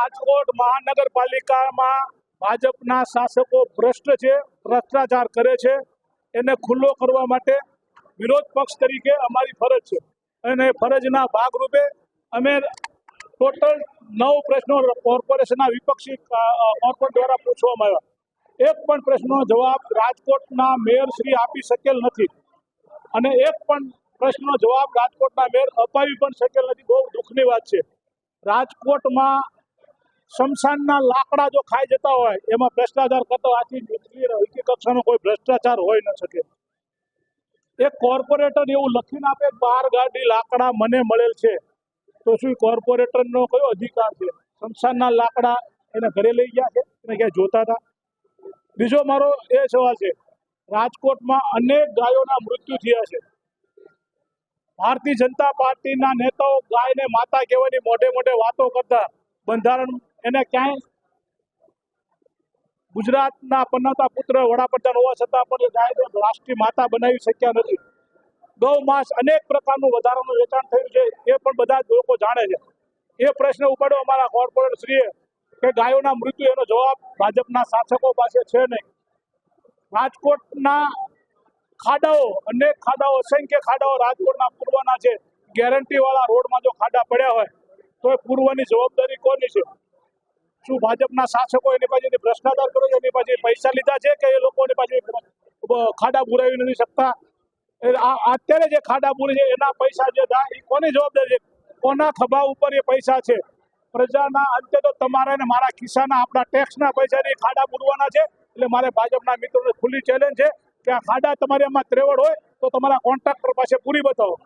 રાજકોટ મહાનગરપાલિકામાં ભાજપના શાસકો ભ્રષ્ટ છે, ભ્રષ્ટાચાર કરે છે. એને ખુલ્લો કરવા માટે વિરોધ પક્ષ તરીકે અમારી ફરજ છે. અને ફરજના ભાગરૂપે અમે ટોટલ નવ પ્રશ્નો કોર્પોરેશનના વિપક્ષી કોર્પોરેટ દ્વારા પૂછવામાં આવ્યા. એક પણ પ્રશ્નનો જવાબ રાજકોટના મેયર શ્રી આપી શકેલ નથી. અને એક પણ પ્રશ્નનો જવાબ રાજકોટના મેયર અપાવી પણ શકેલ નથી. બહુ દુઃખની વાત છે. રાજકોટમાં શમશાનના લાકડા જો ખાઈ જતા હોય, એમાં ભ્રષ્ટાચાર કરતો આથી નીચલી નીચી કક્ષાનો કોઈ ભ્રષ્ટાચાર હોય ન શકે. એક કોર્પોરેટર એવું લખીને આપે, બાર ગાડી લાકડા મને મળેલ છે. તો શું કોર્પોરેટરનો કયો અધિકાર છે? શમશાનના લાકડા એને ઘરે લઈ ગયા છે? એને ક્યાંય જોતા હતા? બીજો મારો એ સવાલ છે, રાજકોટમાં અનેક ગાયોના મૃત્યુ થયા છે. ભારતીય જનતા પાર્ટીના નેતાઓ ગાયને માતા કહેવાની મોઢે મોઢે વાતો કરતા બંધારણ એને ક્યાંય ગુજરાતના પન્નતા પુત્ર વડાપ્રધાન હોવા છતાં પણ એ ગાયને રાષ્ટ્રીય માતા બનાવી શક્યા નથી. ગૌ માંસ અનેક પ્રકારનું વધારાનું વેચાણ થયું છે, એ પણ બધા જ લોકો જાણે છે. એ પ્રશ્ન ઉપાડ્યો અમારા કોર્પોરેટ શ્રીએ કે ગાયોના મૃત્યુ એનો જવાબ ભાજપના શાસકો પાસે છે નહીં. રાજકોટના ખાડાઓ, અનેક ખાડાઓ, અસંખ્ય ખાડાઓ રાજકોટના પૂર્વના છે. ગેરંટી વાળા રોડમાં જો ખાડા પડ્યા હોય, તો એ પૂર્વની જવાબદારી કોની છે? શું ભાજપના શાસકો એની પાસેથી ભ્રષ્ટાચાર કરો છે, એની પાસે પૈસા લીધા છે કે એ લોકોની પાસે ખાડા પુરાવી નથી શકતા? અત્યારે જે ખાડા પૂરી છે, એના પૈસા જે થાય એ કોની જવાબદારી છે? કોના ખભા ઉપર એ પૈસા છે? પ્રજાના અંતે તો તમારા ને મારા ખિસ્સાના, આપણા ટેક્સના પૈસાથી ખાડા પૂરવાના છે, એટલે મારે ભાજપના મિત્રોને ખુલ્લી ચેલેન્જ છે કે આ ખાડા તમારે એમાં ત્રેવડ હોય, તો તમારા કોન્ટ્રાક્ટર પાસે પૂરી બતાવો.